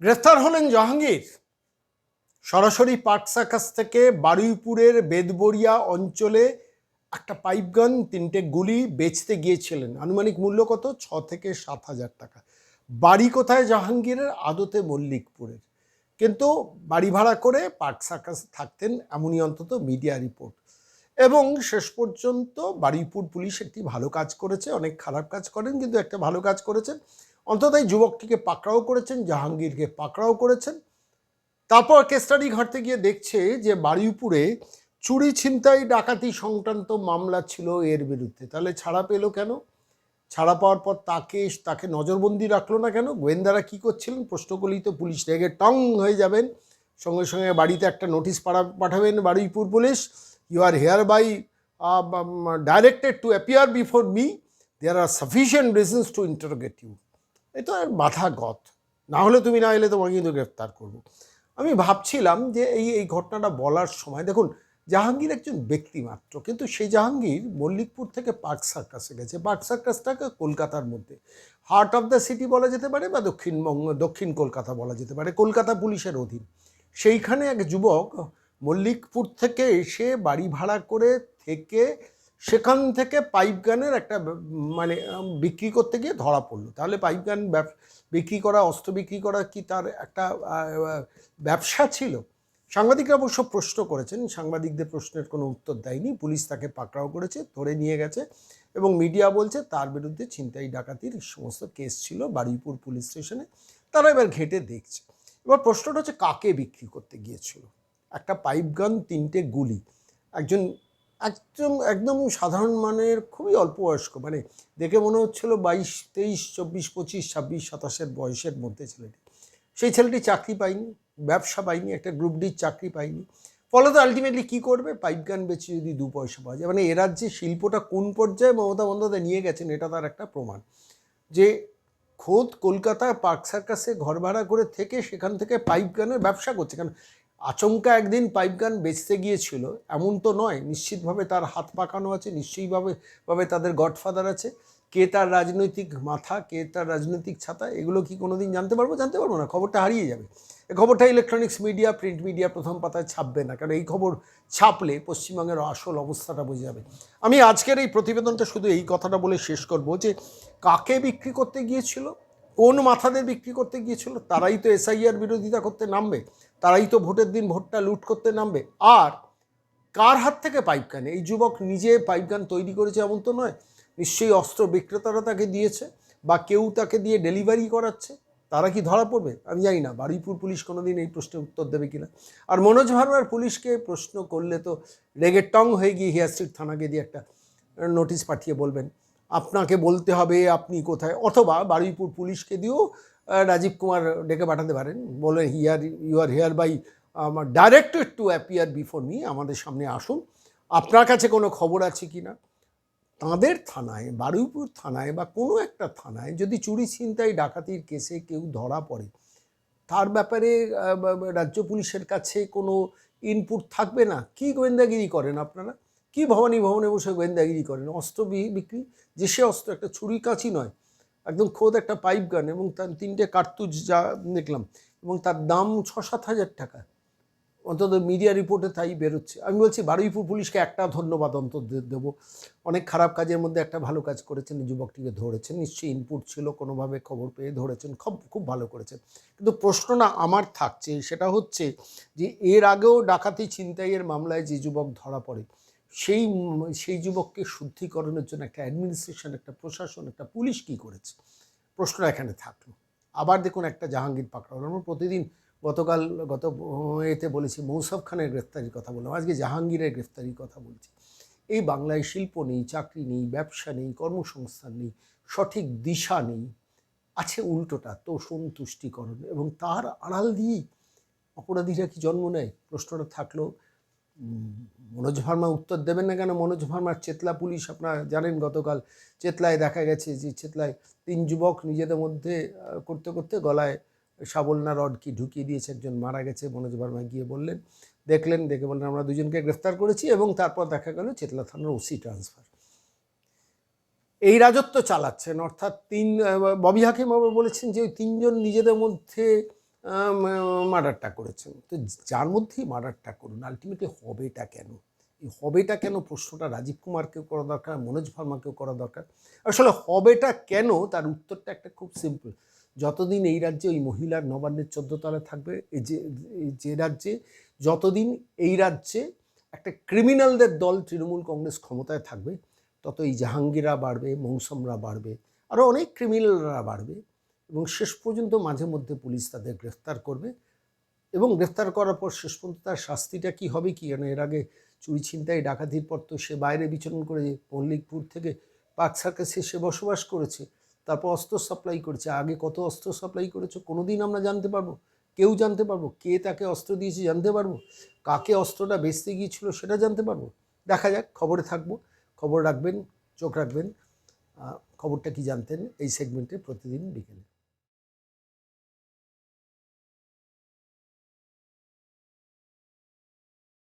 গ্রেফতার হলেন জাহাঙ্গীর। সরাসরি পাট সার্কাস থেকে বারুইপুরের বেদবরিয়া অঞ্চলে একটা পাইপগান, তিনটে গুলি বেচতে গিয়েছিলেন। আনুমানিক মূল্য কত? ছ থেকে সাত হাজার টাকা। বাড়ি কোথায় জাহাঙ্গীরের? আদতে মল্লিকপুরের। কিন্তু বাড়ি ভাড়া করে পাট সার্কাসে থাকতেন এমনই অন্তত মিডিয়া রিপোর্ট। এবং শেষ পর্যন্ত বারুইপুর পুলিশ একটি ভালো কাজ করেছে, অনেক খারাপ কাজ করেন, কিন্তু একটা ভালো কাজ করেছেন। অন্তত এই যুবকটিকে পাকড়াও করেছেন, জাহাঙ্গীরকে পাকড়াও করেছেন। তারপর কেস্টাডি ঘাটতে গিয়ে দেখছে যে বারুইপুরে চুরি ছিনতাই ডাকাতি সংক্রান্ত মামলা ছিল এর বিরুদ্ধে। তাহলে ছাড়া পেল কেন? ছাড়া পাওয়ার পর তাকে তাকে নজরবন্দি রাখল না কেন? গোয়েন্দারা কী করছিলেন? প্রশ্নগুলি তো পুলিশ রেগে টং হয়ে যাবেন। সঙ্গে সঙ্গে বাড়িতে একটা নোটিশ পাঠা পাঠাবেন Baruipur police. You are hereby directed to appear before me there are sufficient reasons to interrogate you এ তো আর মাথা গত। না হলে তুমি না এলে তোমাকে কিন্তু গ্রেফতার করব। আমি ভাবছিলাম যে এই এই ঘটনাটা বলার সময়, দেখুন, জাহাঙ্গীর একজন ব্যক্তি মাত্র, কিন্তু সেই জাহাঙ্গীর মল্লিকপুর থেকে পার্ক সার্কাসে গেছে। পার্ক সার্কাসটাকে কলকাতার মধ্যে। হার্ট অফ দ্য সিটি বলা যেতে পারে বা দক্ষিণবঙ্গ, দক্ষিণ কলকাতা বলা যেতে পারে, কলকাতা পুলিশের অধীন। সেইখানে এক যুবক মল্লিকপুর থেকে এসে বাড়ি ভাড়া করে থেকে সেখান থেকে পাইপ গানের একটা মানে বিক্রি করতে গিয়ে ধরা পড়ল। তাহলে পাইপ গান বিক্রি করা, অস্ত্র বিক্রি করা কি তার একটা ব্যবসা ছিল? সাংবাদিকরা অবশ্য প্রশ্ন করেছেন। সাংবাদিকদের প্রশ্নের কোনো উত্তর দেয়নি। পুলিশ তাকে পাকড়াও করেছে, ধরে নিয়ে গেছে এবং মিডিয়া বলছে তার বিরুদ্ধে ছিনতাই, ডাকাতির সমস্ত কেস ছিল বারুইপুর পুলিশ স্টেশনে। তারা এবার ঘেটে দেখছে। এবার প্রশ্নটা হচ্ছে, কাকে বিক্রি করতে গিয়েছিল? একটা পাইপ গান তিনটে গুলি। একজন একদম একদম সাধারণ মানের খুবই অল্প বয়স্ক। মানে দেখে মনে হচ্ছিল বাইশ, তেইশ, চব্বিশ, পঁচিশ, ছাব্বিশ, সাতাশের বয়সের মধ্যে ছেলেটি। সেই ছেলেটি চাকরি পায়নি, ব্যবসা পায়নি, একটা গ্রুপ ডির চাকরি পায়নি। ফলে তো আলটিমেটলি কী করবে? পাইপ গান যদি দু পয়সা পাওয়া যায়। মানে এ রাজ্যে শিল্পটা কোন পর্যায়ে মমতা বন্দ্যোপাধ্যায় নিয়ে গেছেন এটা তার একটা প্রমাণ। যে খোদ কলকাতায় পার্ক সার্কাসে ঘর ভাড়া করে থেকে সেখান থেকে পাইপ গানের ব্যবসা করছে। কারণ আচমকা একদিন পাইপ গান বেচতে গিয়েছিল, এমন তো নয়, নিশ্চিতভাবে তার হাত পাকানো আছে, নিশ্চয়ইভাবে, ভাবে তাদের গডফাদার আছে। কে তার রাজনৈতিক মাথা, কে তার রাজনৈতিক ছাতা, এগুলো কি কোনো দিন জানতে পারব? জানতে পারব না, খবরটা হারিয়ে যাবে। এই খবরটা ইলেকট্রনিক্স মিডিয়া প্রিন্ট মিডিয়া প্রথম পাতায় ছাপবে না, কারণ এই খবর ছাপলে পশ্চিমবঙ্গের আসল অবস্থাটা বোঝা যাবে। আমি আজকের এই প্রতিবেদনটা শুধু এই কথাটা বলে শেষ করব যে, কাকে বিক্রি করতে গিয়েছিল, কোন মাথাদের বিক্রি করতে গিয়েছিল, তারাই তো এসআইআর বিরোধিতা করতে নামবে। তারাই তো ভোটের দিন ভোটটা লুট করতে নামবে। আর কার হাত থেকে পাইপ গান? এই যুবক নিজে পাইপ গান তৈরি করেছে এমন তো নয়। নিশ্চয়ই অস্ত্র বিক্রেতারা তাকে দিয়েছে বা কেউ তাকে দিয়ে ডেলিভারি করাচ্ছে। তারা কি ধরা পড়বে? আমি জানি না। বারুইপুর পুলিশ কোনোদিন এই প্রশ্নের উত্তর দেবে কিনা। আর মনোজ ভার্মার পুলিশকে প্রশ্ন করলে তো রেগে টং হয়ে গিয়ে হিয়ার স্ট্রিট থানাকে দিয়ে একটা নোটিশ পাঠিয়ে বলবেন। আপনাকে বলতে হবে আপনি কোথায়? অথবা বারুইপুর পুলিশকে দিয়েও রাজীব কুমার ডেকে পাঠাতে পারেন। বলে here you are here by আমার directed to appear before me আমাদের সামনে আসুন। আপনার কাছে কোনো খবর আছে কি না? তাঁদের থানায়, বারুইপুর থানায় বা কোনো একটা থানায় যদি চুরি, ছিনতাই, ডাকাতির কেসে কেউ ধরা পড়ে, তার ব্যাপারে রাজ্য পুলিশের কাছে কোনো ইনপুট থাকবে না? কি গোয়েন্দাগিরি করেন আপনারা? কি ভবানী ভবনে বসে গোয়েন্দাগিরি করেন? অস্ত্র বিক্রি? যে সে অস্ত্র একটা ছুরি কাছি নয় একদম খোদ একটা পাইপ গান এবং তার তিনটে কার্তুজ যা দেখলাম এবং তার দাম ছ সাত হাজার টাকা। অন্তত মিডিয়া রিপোর্টে তাই বেরোচ্ছে। আমি বলছি, বারুইপুর পুলিশকে একটা ধন্যবাদ অন্তত দেবো। অনেক খারাপ কাজের মধ্যে একটা ভালো কাজ করেছেন যুবকটিকে ধরেছেন। নিশ্চয়ই ইনপুট ছিল, কোনোভাবে খবর পেয়ে ধরেছেন, খুব খুব ভালো করেছেন। কিন্তু প্রশ্ন না আমার থাকছে, সেটা হচ্ছে যে এর আগেও ডাকাতি ছিনতাইয়ের মামলায় যে যুবক ধরা পড়ে সেই সেই যুবককে শুদ্ধিকরণের জন্য একটা অ্যাডমিনিস্ট্রেশন একটা প্রশাসন, একটা পুলিশ কী করেছে? প্রশ্ন এখানে থাকল। আবার দেখুন একটা জাহাঙ্গীর পাকড়া হলো আমরা প্রতিদিন গতকাল, গত এতে বলেছি, মৌসফ খানের গ্রেফতারির কথা বললাম। আজকে জাহাঙ্গীরের গ্রেফতারির কথা বলছি। এই বাংলায় শিল্প নেই, চাকরি নেই, ব্যবসা নেই, কর্মসংস্থান নেই, সঠিক দিশা নেই। আছে উল্টোটা তো সন্তুষ্টিকরণ এবং তার আড়াল দিয়েই অপরাধীরা কি জন্ম নেয়? প্রশ্নটা থাকল মনোজ ভার্মা উত্তর দেবেন না কেন? মনোজ ভার্মার চেতলা পুলিশ আপনারা জানেন, গতকাল চেতলায় দেখা গেছে যে চেতলায় তিন যুবক নিজেদের মধ্যে করতে করতে গলায় সাবলনা রড কি ঢুকিয়ে দিয়েছে, একজন মারা গেছে, মনোজ ভার্মা গিয়ে বললেন, দেখলেন, দেখে বললেন, আমরা দুজনকে গ্রেফতার করেছি এবং তারপর দেখা গেল চেতলা থানার ওসি ট্রান্সফার। এই রাজত্ব চালাচ্ছেন, অর্থাৎ তিন ববি হাকিম বলেছেন যে ওই তিনজন নিজেদের মধ্যে মার্ডারটা করেছেন। তো যার মধ্যেই মার্ডারটা করুন আলটিমেটলি হবেটা কেন? এই হবেটা কেন প্রশ্নটা রাজীব কুমারকেও করা দরকার, মনোজ ভার্মাকেও করা দরকার। আসলে হবেটা কেন? তার উত্তরটা একটা খুব সিম্পল যতদিন এই রাজ্যে ওই মহিলার নবান্নের চোদ্দ তলায় থাকবে, এই যে যে রাজ্যে, যতদিন এই রাজ্যে একটা ক্রিমিনালদের দল তৃণমূল কংগ্রেস ক্ষমতায় থাকবে তত এই জাহাঙ্গীরা বাড়বে, মৌসুমরা বাড়বে আরও অনেক ক্রিমিনালরা বাড়বে। এবং শেষ পর্যন্ত মাঝে মধ্যে পুলিশ তাদের গ্রেফতার করবে এবং গ্রেফতার করার পর শেষ পর্যন্ত তার শাস্তিটা কি হবে কি? জানো এর আগে চুরি ছিনতাই, ডাকাতির পর তো সে বাইরে বিচরণ করে মল্লিকপুর থেকে পার্ক সার্কাসে সে বসবাস করেছে, তারপর অস্ত্র সাপ্লাই করেছে। আগে কত অস্ত্র সাপ্লাই করেছে? কোনো দিন আমরা জানতে পারব? কেউ জানতে পারব? কে তাকে অস্ত্র দিয়েছে জানতে পারব? কাকে অস্ত্রটা বেচতে গিয়েছিল সেটা জানতে পারব? দেখা যাক, খবরে থাকব। খবর রাখবেন, চোখ রাখবেন। খবরটা কি জানতেন এই সেগমেন্টে প্রতিদিন বিকেলে।